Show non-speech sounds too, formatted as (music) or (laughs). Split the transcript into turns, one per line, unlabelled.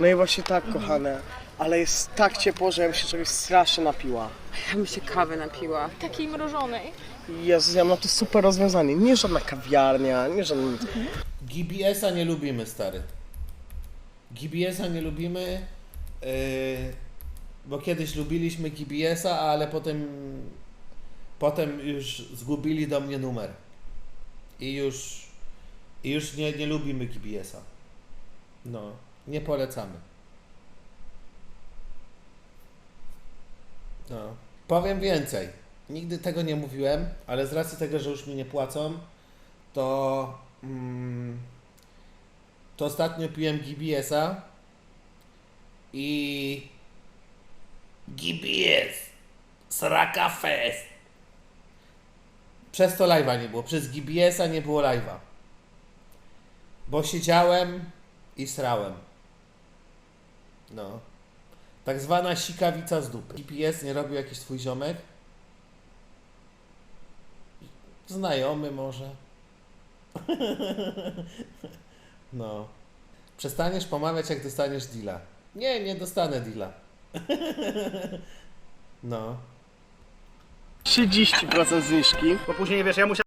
No i właśnie tak, kochane. Ale jest tak ciepło, że ja bym się czegoś strasznie napiła.
Ja bym się kawy napiła.
Takiej mrożonej.
Jezus, ja mam na to super rozwiązanie. Nie żadna kawiarnia, nie żaden...
GBS-a nie lubimy, stary. GBS-a nie lubimy, yy, bo kiedyś lubiliśmy GBS-a, ale potem, potem już zgubili do mnie numer. I już, i już nie, nie lubimy GBS-a. No, nie polecamy. No. Powiem więcej. Nigdy tego nie mówiłem, ale z racji tego, że już mi nie płacą, to, mm, to ostatnio piłem GBS-a i GBS Sraka Fest. Przez to live'a nie było. Przez GBS-a nie było live'a. Bo siedziałem i srałem. No. Tak zwana sikawica z dupy. GPS nie robił jakiś twój ziomek? Znajomy może. (laughs) No. Przestaniesz pomawiać, jak dostaniesz deala. Nie, nie dostanę deala. (laughs) No.
30% zniżki.
Bo później wiesz, ja musiałem